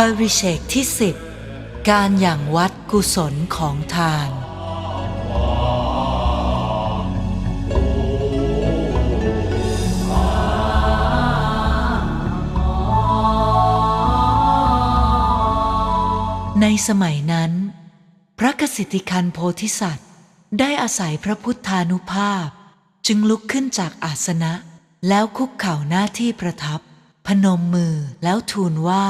ปริเชกที่สิบการอย่างวัดกุศลของทานในสมัยนั้น พระกสิทธิคันโพธิสัตว์ ได้อาศัยพระพุทธานุภาพ จึงลุกขึ้นจากอาสนะ แล้วคุกเข่าหน้าที่ประทับ พนมมือแล้วทูลว่า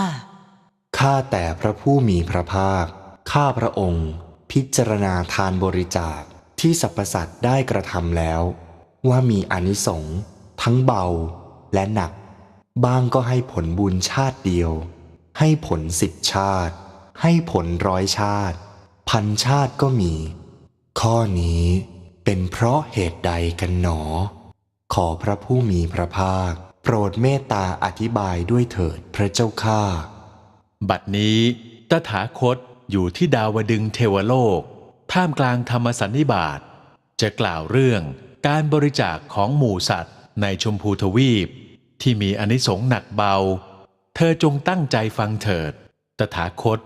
ข้าแต่พระผู้มีพระภาค ข้าพระองค์ พิจารณาทานบริจาคที่สรรพสัตว์ได้กระทำแล้ว ว่ามีอนิสงส์ทั้งเบาและหนัก บ้างก็ให้ผลบุญชาติเดียว ให้ผลสิบชาติ ให้ผลร้อยชาติ พันชาติก็มี ข้อนี้เป็นเพราะเหตุใดกันหนอ ขอพระผู้มีพระภาค โปรดเมตตาอธิบายด้วยเถิดพระเจ้าข้า บัดนี้ตถาคตอยู่ที่ดาวดึงส์เทวโลก ท่ามกลางธรรมสันนิบาต จะกล่าวเรื่องการบริจาคของหมู่สัตว์ในชมพูทวีป ที่มีอนิสงส์หนักเบา เธอจงตั้งใจฟังเถิด ตถาคต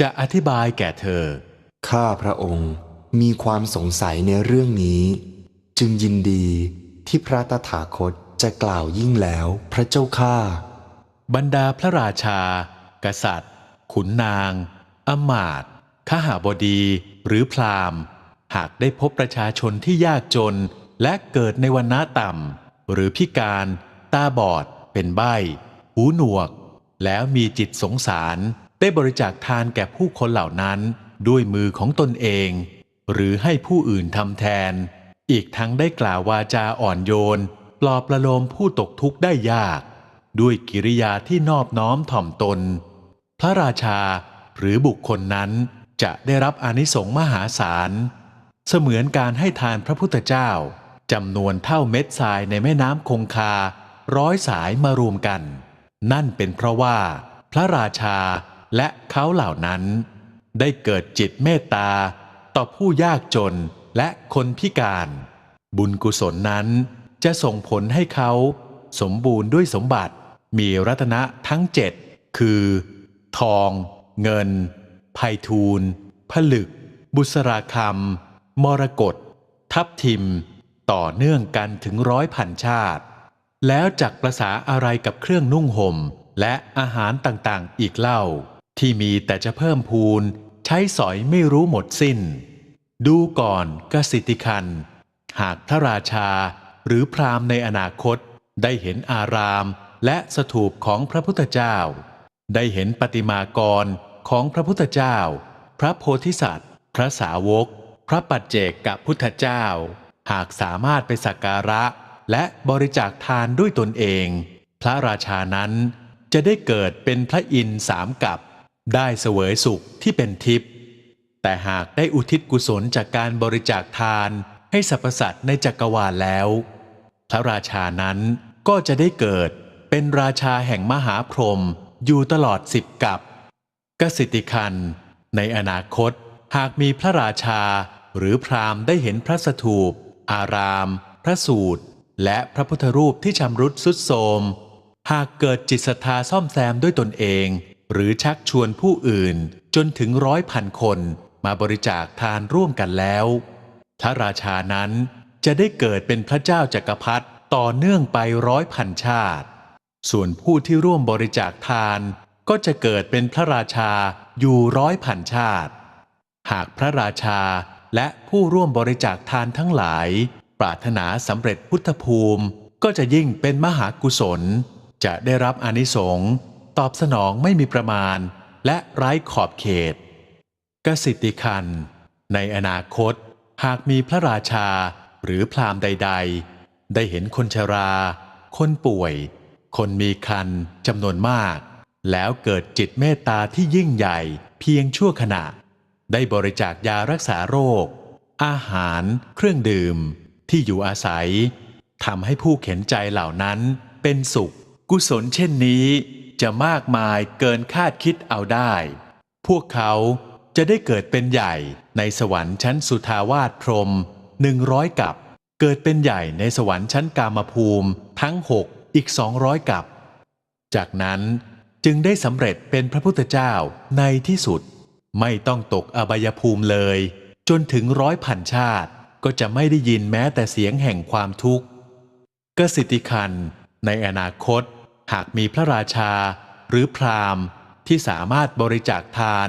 จะอธิบายแก่เธอ ข้าพระองค์มีความสงสัยในเรื่องนี้ จึงยินดีที่พระตถาคตจะกล่าวยิ่งแล้วพระเจ้าข้าบรรดาพระราชา กษัตริย์ ขุนนางอมาตขหาบดีหรือพราหมณ์ หากได้พบประชาชนที่ยากจน และเกิดในวันน้าต่ำ หรือพิการ ตาบอด เป็นใบ้ หูหนวก แล้วมีจิตสงสาร ได้บริจาคทานแก่ผู้คนเหล่านั้น ด้วยมือของตนเอง หรือให้ผู้อื่นทำแทน อีกทั้งได้กล่าววาจาอ่อนโยน ปลอบประโลมผู้ตกทุกข์ได้ยาก ด้วยกิริยาที่นอบน้อมถ่อมตน พระราชาหรือบุคคลนั้นจะได้รับอนิสงส์มหาศาล เสมือนการให้ทานพระพุทธเจ้าจำนวนเท่าเม็ดทรายในแม่น้ำคงคา ร้อยสายมารวมกัน นั่นเป็นเพราะว่า พระราชาและเขาเหล่านั้น ได้เกิดจิตเมตตา ต่อผู้ยากจนและคนพิการ บุญกุศลนั้นจะส่งผลให้เขา สมบูรณ์ด้วยสมบัติ มีรัตนะทั้งเจ็ดคือ ทอง เงินไพฑูรย์ผลึก บุษราคำมรกตทับทิม ต่อเนื่องกันถึงร้อยพันชาติ แล้วจักประษาอะไรกับเครื่องนุ่งห่ม และอาหารต่างๆ อีกเล่า ที่มีแต่จะเพิ่มพูน ใช้สอยไม่รู้หมดสิ้น ดูก่อนกสิทิคัน หากพระราชาหรือพราหมณ์ในอนาคตได้เห็นอาราม และสถูปของพระพุทธเจ้า ได้เห็นปฏิมากรของพระพุทธเจ้า พระโพธิสัตว์ พระสาวก พระปัจเจกกับพุทธเจ้า หากสามารถไปสักการะ และบริจาคทานด้วยตนเอง พระราชานั้นจะได้เกิดเป็นพระอินทร์สามกับ ได้เสวยสุขที่เป็นทิพย์แต่หากได้อุทิศกุศลจากการบริจาคทานให้สรรพสัตว์ในจักรวาลแล้ว พระราชานั้นก็จะได้เกิด เป็นราชาแห่งมหาพรหมอยู่ตลอดสิบกับกสิทธิคัน ในอนาคตหากมีพระราชาหรือพราหมณ์ได้เห็นพระสถูป อาราม พระสูตร และพระพุทธรูปที่ชำรุดสุดโทมหากเกิดจิตศรัทธาซ่อมแซมด้วยตนเอง หรือชักชวนผู้อื่นจนถึงร้อยพันคนมาบริจาคทานร่วมกันแล้ว พระราชานั้นจะได้เกิดเป็นพระเจ้าจักรพรรดิต่อเนื่องไปร้อยพันชาติ ส่วนผู้ที่ร่วมบริจาคทานก็จะเกิดเป็นพระราชาอยู่ร้อยพันชาติ หากพระราชาและผู้ร่วมบริจาคทานทั้งหลาย ปรารถนาสำเร็จพุทธภูมิก็จะยิ่งเป็นมหากุศล จะได้รับอนิสงส์ตอบสนองไม่มีประมาณ และไร้ขอบเขต กสิทธิคัน ในอนาคต หากมีพระราชาหรือพราหมณ์ใด ๆ ได้เห็นคนชรา คนป่วย คนมีคันจำนวนมาก แล้วเกิดจิตเมตตาที่ยิ่งใหญ่เพียงชั่วขณะ ได้บริจาคยารักษาโรค อาหาร เครื่องดื่ม ที่อยู่อาศัยทำให้ผู้เข็นใจเหล่านั้นเป็นสุข กุศลเช่นนี้จะมากมายเกินคาดคิดเอาได้ พวกเขาจะได้เกิดเป็นใหญ่ในสวรรค์ชั้นสุทาวาสพรมหนึ่งร้อยกับ เกิดเป็นใหญ่ในสวรรค์ชั้นกามภูมิทั้งหก อีกสองร้อยกับ จากนั้นจึงได้สำเร็จเป็นพระพุทธเจ้าในที่สุด ไม่ต้องตกอบายภูมิเลย จนถึงร้อยพันชาติก็จะไม่ได้ยินแม้แต่เสียงแห่งความทุกข์กสิทธิคันในอนาคต หากมีพระราชาหรือพราหมณ์ที่สามารถบริจาคทาน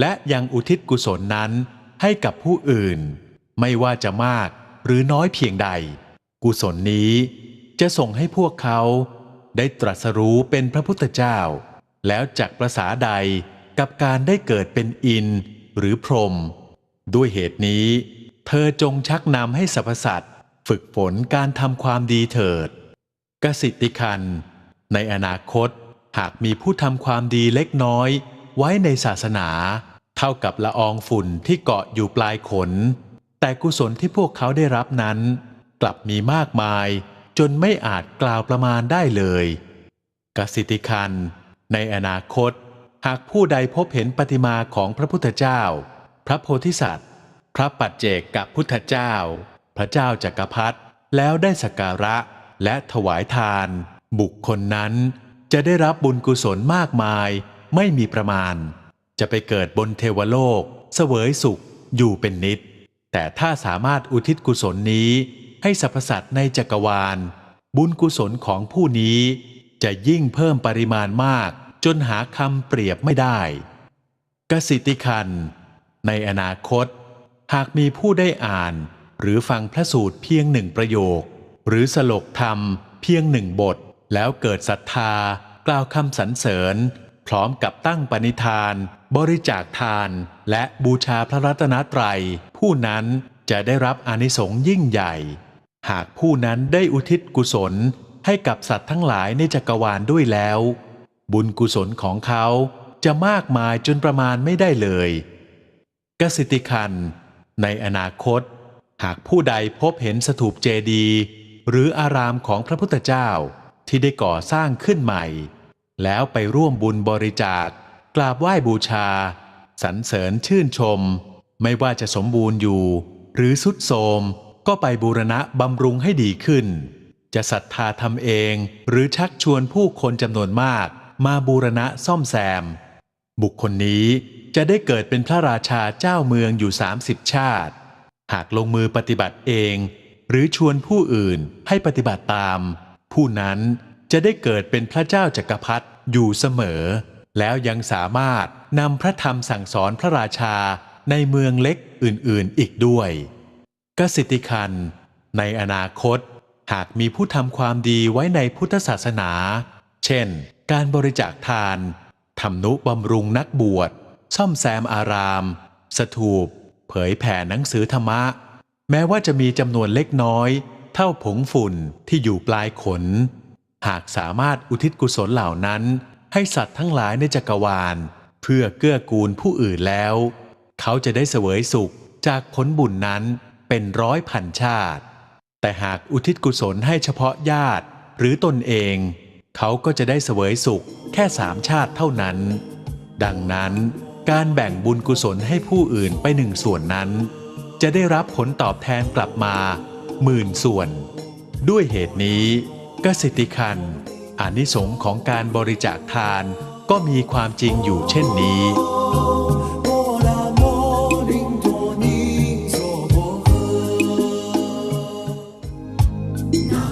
และยังอุทิศกุศลนั้นให้กับผู้อื่น ไม่ว่าจะมากหรือน้อยเพียงใด กุศลนี้ จะส่งให้พวกเขาได้ตรัสรู้เป็นพระพุทธเจ้า แล้วจักประสาใดกับการได้เกิดเป็นอินหรือพรหมด้วยเหตุนี้ เธอจงชักนำให้สรรพสัตว์ฝึกฝนการทำความดีเถิด กสิทธิคัน ในอนาคตหากมีผู้ทำความดีเล็กน้อยไว้ในศาสนา เท่ากับละอองฝุ่นที่เกาะอยู่ปลายขน แต่กุศลที่พวกเขาได้รับนั้น กลับมีมากมาย จนไม่อาจกล่าวประมาณได้เลย กสิทิคัน ในอนาคต หากผู้ใดพบเห็นปฏิมาของพระพุทธเจ้า พระโพธิสัตว์ พระปัจเจกกับพุทธเจ้า พระเจ้าจักรพรรดิแล้วได้สักการะและถวายทาน บุคคลนั้นจะได้รับบุญกุศลมากมาย ไม่มีประมาณ จะไปเกิดบนเทวโลก เสวยสุขอยู่เป็นนิด แต่ถ้าสามารถอุทิศกุศลนี้ ให้สรรพสัตว์ในจักรวาล บุญกุศลของผู้นี้ จะยิ่งเพิ่มปริมาณมาก จนหาคำเปรียบไม่ได้ กสิทธิคัน ในอนาคต หากมีผู้ได้อ่าน หรือฟังพระสูตรเพียงหนึ่งประโยค หรือสลกธรรมเพียงหนึ่งบท แล้วเกิดศรัทธากล่าวคำสรรเสริญ พร้อมกับตั้งปณิธาน บริจาคทาน และบูชาพระรัตนตรัย ผู้นั้นจะได้รับอานิสงส์ยิ่งใหญ่ หากผู้นั้นได้อุทิศกุศลให้กับสัตว์ทั้งหลายในจักรวาลด้วยแล้ว บุญกุศลของเขาจะมากมายจนประมาณไม่ได้เลยกสิทธิคัน ในอนาคต หากผู้ใดพบเห็นสถูปเจดีย์หรืออารามของพระพุทธเจ้าที่ได้ก่อสร้างขึ้นใหม่ แล้วไปร่วมบุญบริจาค กราบไหว้บูชา สรรเสริญชื่นชม ไม่ว่าจะสมบูรณ์อยู่ หรือสุดโทม ก็ไปบูรณะบำรุงให้ดีขึ้น จะศรัทธาทำเองหรือชักชวนผู้คนจำนวนมากมาบูรณะซ่อมแซม บุคคลนี้จะได้เกิดเป็นพระราชาเจ้าเมืองอยู่ 30 ชาติ หากลงมือปฏิบัติเอง หรือชวนผู้อื่นให้ปฏิบัติตาม ผู้นั้นจะได้เกิดเป็นพระเจ้าจักรพรรดิอยู่เสมอ แล้วยังสามารถนำพระธรรมสั่งสอนพระราชาในเมืองเล็กอื่นๆอีกด้วย กสิทธิคัน ในอนาคต หากมีผู้ทำความดีไว้ในพุทธศาสนา เช่น การบริจาคทานทำนุบำรุงนักบวช ซ่อมแซมอาราม สถูป เผยแผ่หนังสือธรรมะ แม้ว่าจะมีจำนวนเล็กน้อย เท่าผงฝุ่นที่อยู่ปลายขน หากสามารถอุทิศกุศลเหล่านั้น ให้สัตว์ทั้งหลายในจักรวาล เพื่อเกื้อกูลผู้อื่นแล้ว เขาจะได้เสวยสุขจากผลบุญนั้น เป็นร้อยพันชาติ แต่หากอุทิศกุศลให้เฉพาะญาติหรือตนเอง เขาก็จะได้เสวยสุขแค่สามชาติเท่านั้น ดังนั้นการแบ่งบุญกุศลให้ผู้อื่นไปหนึ่งส่วนนั้น จะได้รับผลตอบแทนกลับมาหมื่นส่วน ด้วยเหตุนี้กสิทธิคันอานิสงของการบริจาคทานก็มีความจริงอยู่เช่นนี้